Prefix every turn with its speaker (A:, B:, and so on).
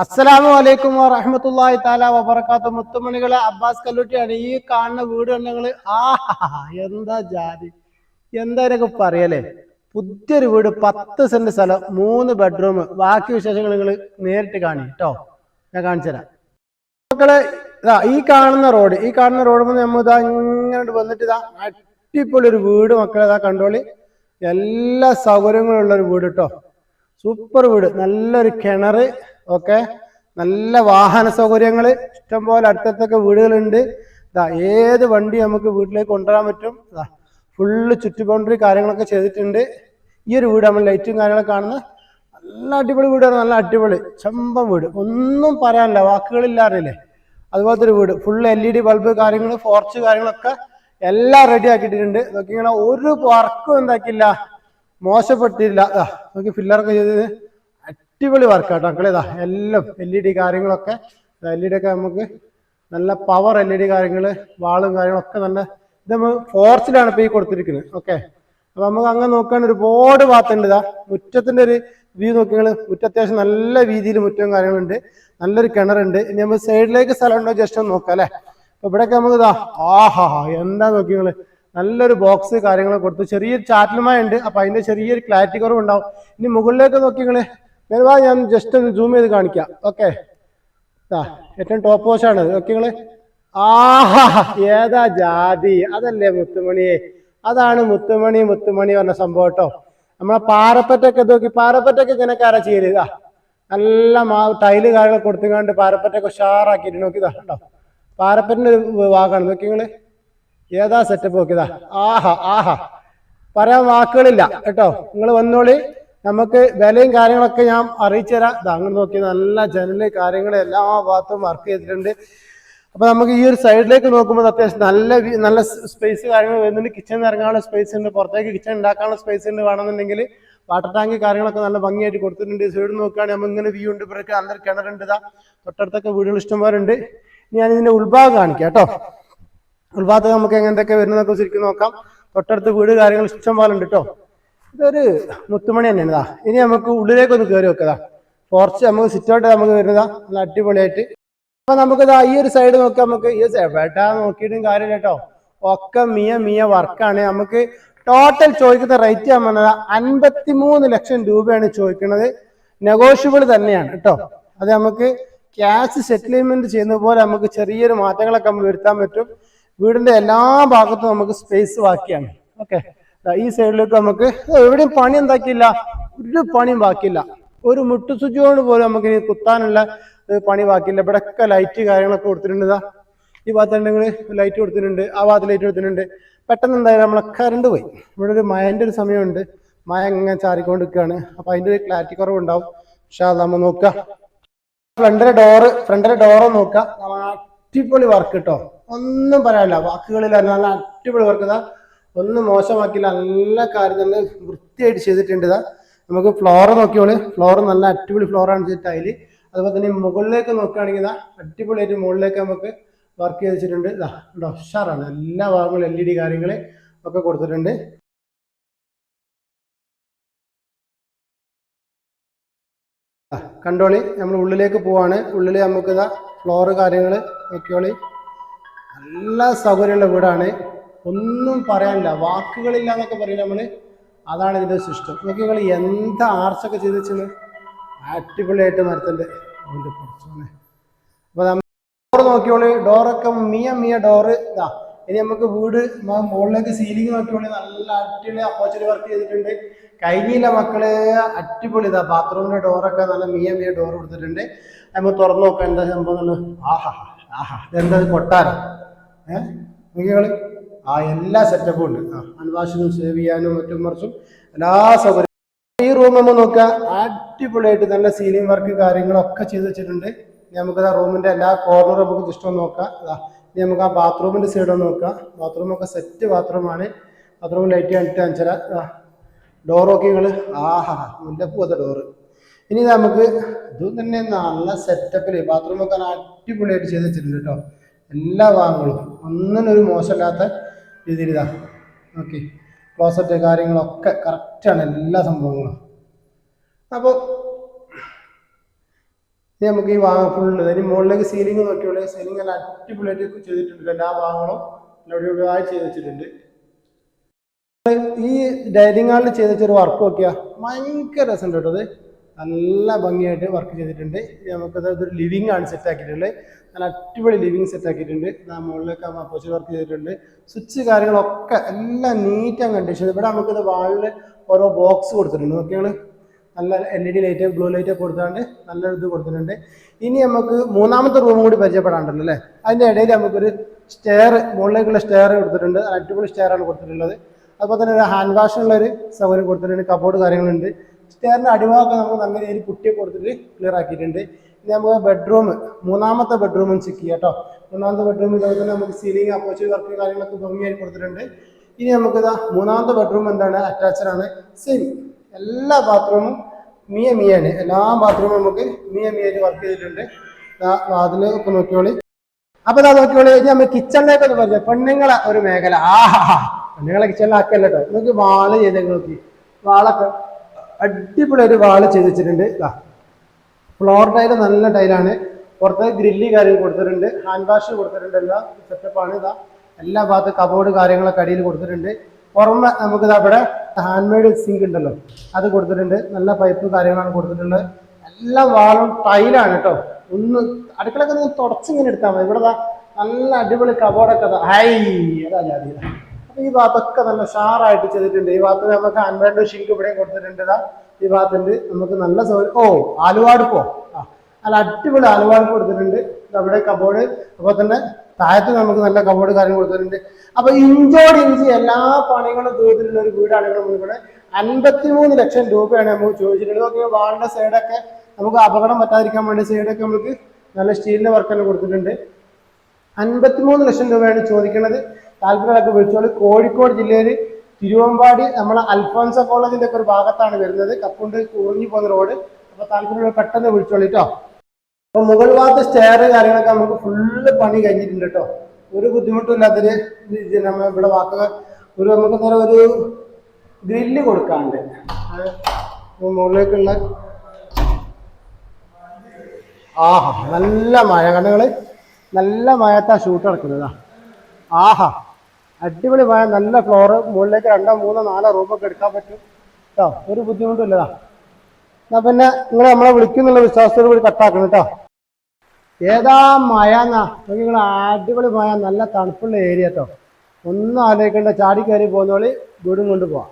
A: അസ്സലാമു അലൈക്കും വറഹമത്തല്ലാഹി താല വബർക്കാത്ത മുത്തുമണികളെ അബ്ബാസ് കല്ലൂട്ടിയാണ്. ഈ കാണുന്ന വീട് കണ്ടങ്ങൾ ആ എന്താ ജാതി? എന്താ ഇതിനൊക്കെ പറയലേ? പുതിയൊരു വീട് പത്ത് സെന്റ് സ്ഥലം മൂന്ന് ബെഡ്റൂം ബാക്കി വിശേഷങ്ങൾ നിങ്ങൾ നേരിട്ട് കാണി കേട്ടോ ഞാൻ കാണിച്ചുതരാം മക്കൾ ഇതാ ഈ കാണുന്ന റോഡ് ഈ കാണുന്ന റോഡ് നമ്മൾ ഇതാ ഇങ്ങനെ വന്നിട്ട് ഇതാ അടിപൊളി ഒരു വീട് മക്കളെ ഇതാ കണ്ടോളി. എല്ലാ സൗകര്യങ്ങളും ഉള്ള ഒരു വീട് കേട്ടോ സൂപ്പർ വീട് നല്ലൊരു കിണറ് ഓക്കെ? നല്ല വാഹന സൗകര്യങ്ങൾ ഇഷ്ടംപോലെ അടുത്തടുത്തൊക്കെ വീടുകളുണ്ട്. ഇതാ ഏത് വണ്ടി നമുക്ക് വീട്ടിലേക്ക് കൊണ്ടുവരാൻ പറ്റും? ഇതാ ഫുള്ള് ചുറ്റു ബൗണ്ടറി കാര്യങ്ങളൊക്കെ ചെയ്തിട്ടുണ്ട്. ഈ ഒരു വീട് നമ്മൾ ലൈറ്റും കാര്യങ്ങളൊക്കെ കാണുന്ന നല്ല അടിപൊളി വീടാണ്. നല്ല അടിപൊളി. ചമ്പം വീട്. ഒന്നും പറയാനില്ല. വാക്കുകളില്ലാറില്ലേ? അതുപോലത്തെ ഒരു വീട്. Full L E D bulb കാര്യങ്ങൾ ഫോർച്ച് കാര്യങ്ങളൊക്കെ എല്ലാം റെഡി ആക്കിയിട്ടുണ്ട് നോക്കി ഇങ്ങനെ ഒരു വർക്കും എന്താക്കില്ല മോശപ്പെട്ടില്ല നോക്കി ഫില്ലറൊക്കെ ചെയ്തത്. അടിപൊളി വർക്കാട്ടോ മക്കളെ ഇതാ എല്ലാം എൽ ഇ ഡി കാര്യങ്ങളൊക്കെ. എൽ ഇ ഡി ഒക്കെ നമുക്ക് നല്ല പവർ എൽ ഇ ഡി കാര്യങ്ങൾ വാളും കാര്യങ്ങളൊക്കെ നല്ല ഇത് നമ്മൾ ഫോർച്ചിലാണ് ഇപ്പോൾ ഈ കൊടുത്തിരിക്കുന്നത്. ഓക്കെ അപ്പൊ നമുക്ക് അങ്ങനെ നോക്കുകയാണെങ്കിൽ ഒരുപാട് ഭാഗത്തുണ്ട് ഇതാ മുറ്റത്തിന്റെ ഒരു വ്യൂ നോക്കിയാൽ മുറ്റം അത്യാവശ്യം നല്ല രീതിയിൽ മുറ്റവും കാര്യങ്ങളുണ്ട്. നല്ലൊരു കിണറുണ്ട്. ഇനി നമ്മൾ സൈഡിലേക്ക് സ്ഥലം ഉണ്ടോ ജസ്റ്റ് ഒന്ന് നോക്കാം അല്ലേ? അപ്പൊ ഇവിടെയൊക്കെ നമുക്ക് ഇതാ ആഹാ എന്താ നോക്കി നിങ്ങൾ നല്ലൊരു ബോക്സ് കാര്യങ്ങൾ കൊടുത്തു. ചെറിയൊരു ചാറ്റലുമായ ഉണ്ട്. അപ്പൊ അതിന്റെ ചെറിയൊരു ക്ലാരിറ്റി കുറവുണ്ടാവും. ഇനി മുകളിലേക്ക് നോക്കിങ്ങൾ മെരുവാ ഞാൻ ജസ്റ്റ് ഒന്ന് സൂം ചെയ്ത് കാണിക്കാം. ഓക്കെ ഏറ്റവും ടോപ്പ് വാഷാണ് നോക്കിങ്ങൾ ആഹാ ഏതാ ജാതി? അതല്ലേ മുത്തുമണിയെ അതാണ് മുത്തുമണി മുത്തുമണി പറഞ്ഞ സംഭവം കേട്ടോ. നമ്മളെ പാറപ്പറ്റൊക്കെ നോക്കി പാറപ്പറ്റൊക്കെ ഇങ്ങനെ കാര ചെയ്യൽ? നല്ല മാ ടൈൽ കാര്യങ്ങൾ കൊടുത്തുകൊണ്ട് പാറപ്പറ്റൊക്കെ ഉഷാറാക്കിയിട്ട് നോക്കി ഇതാ കേട്ടോ ഒരു വാക്കാണ്. നോക്കി നിങ്ങൾ. ഏതാ സെറ്റപ്പ് നോക്കിയതാ ആഹാ ആഹാ. പറയാൻ വാക്കുകളില്ല കേട്ടോ? നിങ്ങൾ വന്നോളി. നമുക്ക് വിലയും കാര്യങ്ങളൊക്കെ ഞാൻ അറിയിച്ചു തരാം. അങ്ങനെ നോക്കി നല്ല ജനൽ കാര്യങ്ങൾ എല്ലാ ഭാഗത്തും വർക്ക് ചെയ്തിട്ടുണ്ട്. അപ്പൊ നമുക്ക് ഈ ഒരു സൈഡിലേക്ക് നോക്കുമ്പോൾ അത്യാവശ്യം നല്ല നല്ല സ്പേസ് കാര്യങ്ങൾ വരുന്നുണ്ട്. കിച്ചൺ ഇറങ്ങാനുള്ള സ്പേസ് ഉണ്ട്. പുറത്തേക്ക് കിച്ചൺ ഉണ്ടാക്കാനുള്ള സ്പേസ് ഉണ്ട് വേണമെന്നുണ്ടെങ്കിൽ. വാട്ടർ ടാങ്ക് കാര്യങ്ങളൊക്കെ നല്ല ഭംഗിയായിട്ട് കൊടുത്തിട്ടുണ്ട്. സൈഡ് നോക്കുകയാണെങ്കിൽ നമ്മൾ ഇങ്ങനെ വ്യൂ ഉണ്ട്. ഇവരൊക്കെ നല്ലൊരു കിണറുണ്ട് ഇതാ തൊട്ടടുത്തൊക്കെ വീടുകൾ ഇഷ്ടംപോലുണ്ട് ഞാൻ ഇതിന്റെ ഉൾഭാഗം കാണിക്കാം കേട്ടോ. ഉൾഭാഗത്ത് നമുക്ക് എങ്ങനത്തെ വരുന്നതൊക്കെ ശരിക്കും നോക്കാം. തൊട്ടടുത്ത് വീട് കാര്യങ്ങൾ ഇഷ്ടം ഉണ്ട് കേട്ടോ. ഇതൊരു മുത്തുമണി തന്നെയാണ് ഇനി നമുക്ക് ഉള്ളിലേക്ക് ഒന്ന് കയറി വെക്കതാ കുറച്ച് നമുക്ക് സിറ്റൗട്ട് നമുക്ക് വരുന്നതാ. നല്ല അടിപൊളിയായിട്ട്. അപ്പൊ നമുക്ക് ഈ ഒരു സൈഡ് നോക്കാം നമുക്ക്. ഈ എവിടാ നോക്കിയിട്ടും കാര്യമില്ല കേട്ടോ. ഒക്കെ മിയ മിയ വർക്കാണ് നമുക്ക് ടോട്ടൽ ചോദിക്കുന്ന റേറ്റ് ഞാൻ പറഞ്ഞത് അൻപത്തിമൂന്ന് ലക്ഷം രൂപയാണ് ചോദിക്കുന്നത്. നെഗോഷ്യബിൾ തന്നെയാണ് കേട്ടോ. അത് നമുക്ക് ക്യാഷ് സെറ്റിൽമെന്റ് ചെയ്യുന്ന പോലെ നമുക്ക് ചെറിയൊരു മാറ്റങ്ങളൊക്കെ നമുക്ക് വരുത്താൻ പറ്റും. വീടിന്റെ എല്ലാ ഭാഗത്തും നമുക്ക് സ്പേസ് ബാക്കിയാണ്. ഓക്കെ ഈ സൈഡിലേക്ക് നമുക്ക് എവിടെയും പണി എന്താക്കിയില്ല ഒരു പണിയും ബാക്കിയില്ല. ഒരു മുട്ടു കൊണ്ട് പോലും നമുക്ക് ഇനി കുത്താനുള്ള പണി ബാക്കിയില്ല. ഇവിടെ ഒക്കെ ലൈറ്റ് കാര്യങ്ങളൊക്കെ കൊടുത്തിട്ടുണ്ട് ഈ ഭാഗത്തുണ്ടെങ്കിൽ ലൈറ്റ് കൊടുത്തിട്ടുണ്ട് ആ ഭാഗത്ത് ലൈറ്റ് കൊടുത്തിട്ടുണ്ട്. പെട്ടെന്ന് എന്തായാലും നമ്മളെ കറണ്ട് പോയി. ഇവിടെ ഒരു മയന്റെ ഒരു സമയമുണ്ട്. മയ ഇങ്ങനെ ചാറിക്കൊണ്ട് അപ്പൊ അതിന്റെ ഒരു ക്ലാരിറ്റി കുറവുണ്ടാവും. പക്ഷെ അത് നമ്മൾ നോക്കാം. ഫ്രണ്ടിലെ ഡോറ് ഫ്രണ്ടിലെ ഡോറ് നോക്കാം. നല്ല അടിപൊളി വർക്ക് കേട്ടോ ഒന്നും പറയാനില്ല. വാക്കുകളിൽ നല്ല അടിപൊളി വർക്ക് ഇതാ ഒന്നും മോശമാക്കില്ല നല്ല കാര്യം തന്നെ വൃത്തിയായിട്ട് ചെയ്തിട്ടുണ്ട് ഇതാ. നമുക്ക് ഫ്ലോർ നോക്കിയോൾ. ഫ്ലോർ നല്ല അടിപൊളി ഫ്ലോറാണ് ചെയ്തിട്ട് അതിൽ അതുപോലെ തന്നെ മുകളിലേക്ക് നോക്കുകയാണെങ്കിൽ ഇതാ അടിപൊളിയായിട്ട് മുകളിലേക്ക് നമുക്ക് വർക്ക് ചെയ്ത് വെച്ചിട്ടുണ്ട്. ഇതാ ഉണ്ടോ ഉഷാറാണ്. എല്ലാ ഭാഗങ്ങളും എൽ ഇ ഡി കാര്യങ്ങൾ ഒക്കെ കൊടുത്തിട്ടുണ്ട്. കണ്ടോളി? നമ്മൾ ഉള്ളിലേക്ക് പോവാണ്. ഉള്ളിൽ നമുക്ക് ഇതാ ഫ്ലോറ് കാര്യങ്ങൾ നോക്കിയോളി. നല്ല സൗകര്യമുള്ള വീടാണ്. ഒന്നും പറയാനില്ല. വാക്കുകളില്ല എന്നൊക്കെ പറയില്ല നമ്മൾ അതാണ് ഇതിന്റെ സിസ്റ്റം. നിങ്ങൾ എന്താ ആർച്ചൊക്കെ ചെയ്ത് വെച്ചത് അടിപൊളിയായിട്ട് മരത്തിന്റെ അതിന്റെ പുറത്താണ്. അപ്പൊ നമ്മൾ ഡോറ് നോക്കിയോളൂ. ഡോറൊക്കെ മിയ മിയ ഡോറ് ഇതാ ഇനി നമുക്ക് വീട് മുകളിലേക്ക് സീലിംഗ് നോക്കിയോളി. നല്ല അടിപൊളി അപ്പോച്ചറി വർക്ക് ചെയ്തിട്ടുണ്ട്. കഴിഞ്ഞില്ല മക്കൾ. അടിപൊളി ഇതാ ബാത്റൂമിന്റെ ഡോറൊക്കെ നല്ല മിയ മിയ ഡോർ കൊടുത്തിട്ടുണ്ട്. നമ്മൾ തുറന്നു നോക്കാം എന്താ സംഭവം. ആഹാ ആഹാ ഇതെന്താ കൊട്ടാരം? ഏഹ് നോക്കിയോളി ആ എല്ലാ സെറ്റപ്പും ഉണ്ട്. ആ. സേവ് ചെയ്യാനും മറ്റും മറിച്ചും എല്ലാ സൗകര്യം ഈ റൂം നമ്മൾ നോക്കുക. അടിപൊളിയായിട്ട് നല്ല സീലിംഗ് വർക്ക് കാര്യങ്ങളൊക്കെ ചെയ്ത് വെച്ചിട്ടുണ്ട്. ഇനി നമുക്ക് ആ റൂമിന്റെ എല്ലാ കോർണറും നമുക്ക് ഇഷ്ടം നോക്കാം. ഇനി നമുക്ക് ആ ബാത്റൂമിന്റെ സൈഡ് നോക്കാം. ബാത്റൂം ഒക്കെ സെറ്റ് ബാത്റൂമാണ് ബാത്റൂം ലൈറ്റ് കണ്ടിട്ട് അഞ്ചര ഡോർ നോക്കി നിങ്ങൾ ആഹാ മുല്ലപ്പൂത്ത ഡോറ് ഇനി നമുക്ക് ഇത് തന്നെ നല്ല സെറ്റപ്പിൽ ബാത്റൂമൊക്കെ അടിപൊളിയായിട്ട് ചെയ്ത് വെച്ചിട്ടുണ്ട് കേട്ടോ. എല്ലാ ഭാഗങ്ങളും. ഒന്നിനൊരു മോശമില്ലാത്ത രീതിയിൽ ഓക്കെ ക്ലോസറ്റ് കാര്യങ്ങളൊക്കെ കറക്റ്റാണ് എല്ലാ സംഭവങ്ങളും. അപ്പോൾ ഇത് നമുക്ക് ഈ ഭാഗം ഫുള്ള് അതിന് മുകളിലേക്ക് സീലിംഗ് നോക്കിയുള്ള സീലിംഗ് എല്ലാം അടിപൊളിയായിട്ട് ചെയ്തിട്ടുണ്ട്. എല്ലാ ഭാഗങ്ങളും അടിപൊളിയായി ചെയ്ത് വെച്ചിട്ടുണ്ട് ഈ ഡൈനിങ് ഹാളിൽ ചെയ്ത് വെച്ചൊരു വർക്ക് നോക്കിയാ ഭയങ്കര രസമുണ്ട് കേട്ടോ അത് നല്ല ഭംഗിയായിട്ട് വർക്ക് ചെയ്തിട്ടുണ്ട്. നമുക്കത് ഒരു ലിവിങ് ആണ് സെറ്റ് ആക്കിയിട്ടുള്ളത്. നല്ല അടിപൊളി ലിവിങ് സെറ്റ് ആക്കിയിട്ടുണ്ട്. മുകളിലൊക്കെ അപ്പോച്ച് വർക്ക് ചെയ്തിട്ടുണ്ട്. സ്വിച്ച് കാര്യങ്ങളൊക്കെ എല്ലാം നീറ്റ് ആൻഡ് കണ്ടീഷൻ ഇവിടെ നമുക്കിത് വാളിൽ ഓരോ ബോക്സ് കൊടുത്തിട്ടുണ്ട്. നോക്കിയാണ് നല്ല L E D light blue light കൊടുത്താണ്ട് നല്ല ഇത് കൊടുത്തിട്ടുണ്ട്. ഇനി നമുക്ക് മൂന്നാമത്തെ റൂം കൂടി പരിചയപ്പെടാണ്ടല്ലോ അല്ലേ? അതിന്റെ ഇടയിൽ നമുക്കൊരു സ്റ്റെയർ മുകളിലേക്കുള്ള സ്റ്റെയർ കൊടുത്തിട്ടുണ്ട്. അടിപൊളി സ്റ്റെയർ ആണ് കൊടുത്തിട്ടുള്ളത്. അതുപോലെ തന്നെ ഒരു ഹാൻഡ് വാഷിനുള്ള ഒരു സൗകര്യം കൊടുത്തിട്ടുണ്ട്. കബോർഡ് കാര്യങ്ങളുണ്ട്. സ്റ്റെയറിന്റെ അടിഭാഗമൊക്കെ നമുക്ക് നല്ല രീതിയിൽ കുട്ടിയെ കൊടുത്തിട്ട് ക്ലിയർ ആക്കിയിട്ടുണ്ട്. ഇനി നമുക്ക് ബെഡ്റൂം മൂന്നാമത്തെ ബെഡ്റൂമും ചെക്ക് ചെയ്യാം കേട്ടോ മൂന്നാമത്തെ ബെഡ്റൂം ഇതുപോലെ തന്നെ നമുക്ക് സീലിംഗ് അപ്പോച്ച് വർക്ക് കാര്യങ്ങളൊക്കെ ഭംഗിയായി കൊടുത്തിട്ടുണ്ട്. ഇനി നമുക്ക് ഇതാ മൂന്നാമത്തെ ബെഡ്റൂം എന്താണ്? അറ്റാച്ച്ഡ് ആണ്. സെയിം എല്ലാ ബാത്റൂമും മിയ മിയാണ്. എല്ലാ ബാത്റൂമും നമുക്ക് മിയ മിയായിട്ട് വർക്ക് ചെയ്തിട്ടുണ്ട്. അതിൽ ഒക്കെ നോക്കിയോളി അപ്പൊ ഇതാ നോക്കിയോളി ഇനി നമ്മൾ കിച്ചണിലേക്ക് ഒന്ന് പറഞ്ഞു പെണ്ണുങ്ങളെ ഒരു മേഖല. ആഹാ പെണ്ണുങ്ങളെ കിച്ചണിലാക്കല്ലോ നിങ്ങൾക്ക് വാൾ ചെയ്തെങ്കിൽ നോക്കി. വാളൊക്കെ അടിപൊളി ഒരു വാൾ ചെയ്ത് വെച്ചിട്ടുണ്ട് ഇതാ ഫ്ലോർ ടൈൽ നല്ല ടൈലാണ്. പുറത്ത് ഗ്രില്ലി കാര്യം കൊടുത്തിട്ടുണ്ട്. ഹാൻഡ് വാഷ് കൊടുത്തിട്ടുണ്ട്. എല്ലാം സെറ്റപ്പാണ് ഇതാ എല്ലാ ഭാഗത്തും കബോർഡ് കാര്യങ്ങളൊക്കെ അടിയിൽ കൊടുത്തിട്ടുണ്ട്. പുറമെ നമുക്ക് അവിടെ ഹാൻഡ് മെയ്ഡ് സിങ്ക് ഉണ്ടല്ലോ. അത് കൊടുത്തിട്ടുണ്ട്. നല്ല പൈപ്പ് കാര്യങ്ങളാണ് കൊടുത്തിട്ടുള്ളത്. എല്ലാ വാളും ടൈലാണ് കേട്ടോ ഒന്ന് അടുക്കളൊക്കെ ഒന്ന് തുടച്ചിങ്ങനെ എടുത്താൽ മതി. ഇവിടെ നല്ല അടിപൊളി കബോർഡൊക്കെ ഹൈ അതാ ജാതി. ഈ ഭാഗത്തൊക്കെ നല്ല ഷാറായിട്ട് ചെയ്തിട്ടുണ്ട്. ഈ ഭാഗത്ത് നമുക്ക് അൻവേണ്ട ഷിങ്ക് ഇവിടെയും കൊടുത്തിട്ടുണ്ട്. ഈ ഭാഗത്തുണ്ട് നമുക്ക് നല്ല സൗകര്യം ഓ ആലുവാടുപ്പോ. ആ നല്ല അടിപൊളി ആലുവാട് കൊടുത്തിട്ടുണ്ട്. അവിടെ കബോർഡ് അപ്പോൾ തന്നെ താഴത്ത് നമുക്ക് നല്ല കബോർഡ് കാര്യം കൊടുത്തിട്ടുണ്ട്. അപ്പൊ ഇഞ്ചോട് ഇഞ്ചി എല്ലാ പണികളും തീർത്തിട്ടുള്ള ഒരു വീടാണ് ഇവിടെ മുന്നിൽ അൻപത്തിമൂന്ന് ലക്ഷം രൂപയാണ് നമുക്ക് ചോദിച്ചിട്ടുള്ളത്. നോക്കിയാൽ വാളിന്റെ സൈഡൊക്കെ നമുക്ക് അപകടം പറ്റാതിരിക്കാൻ വേണ്ടി സൈഡൊക്കെ നമുക്ക് നല്ല സ്റ്റീലിന്റെ വർക്ക് തന്നെ കൊടുത്തിട്ടുണ്ട്. അൻപത്തിമൂന്ന് ലക്ഷം രൂപയാണ് ചോദിക്കുന്നത്. താല്പര്യമൊക്കെ വിളിച്ചോളൂ കോഴിക്കോട് ജില്ലയിൽ തിരുവമ്പാടി നമ്മളെ അൽഫോൻസ കോളേജിന്റെ ഒക്കെ ഒരു ഭാഗത്താണ് വരുന്നത്. കപ്പുണ്ട് കുറഞ്ഞു പോകുന്ന റോഡ്. അപ്പൊ താല്പര്യം പെട്ടെന്ന് വിളിച്ചോളൂ കേട്ടോ അപ്പൊ മുകൾ ഭാഗത്ത് സ്റ്റെയർ കാര്യങ്ങളൊക്കെ നമുക്ക് ഫുള്ള് പണി കഴിഞ്ഞിട്ടുണ്ട് കേട്ടോ ഒരു ബുദ്ധിമുട്ടും ഇല്ലാത്തൊരു നമ്മൾ നമ്മ ഇവിടെ വാക്കുക ഒരു നമുക്ക് നേരെ ഒരു ഗ്രില്ല് കൊടുക്കാണ്ട് മുകളിലേക്കുള്ള ആഹാ നല്ല മഴ കണ്ണുകൾ നല്ല മഴത്താ ഷൂട്ട് നടക്കുന്നതാ ആഹാ. അടിപൊളി മഴ നല്ല ഫ്ലോറ് മുകളിലേക്ക് രണ്ടോ മൂന്നോ നാലോ റൂമൊക്കെ എടുക്കാൻ പറ്റും. കേട്ടോ ഒരു ബുദ്ധിമുട്ടും ഇല്ലതാ എന്നാ പിന്നെ നിങ്ങൾ നമ്മളെ വിളിക്കുന്നുള്ള വിശ്വാസത്തോട് കൂടി കട്ടാക്കണം കേട്ടോ ഏതാ മഴ എന്നാ? നിങ്ങൾ അടിപൊളി മഴ നല്ല തണുപ്പുള്ള ഏരിയ കേട്ടോ ഒന്നും ആലോചിക്കേണ്ട ചാടി കയറി പോകുന്നോളി വീടും കൊണ്ട് പോവാം.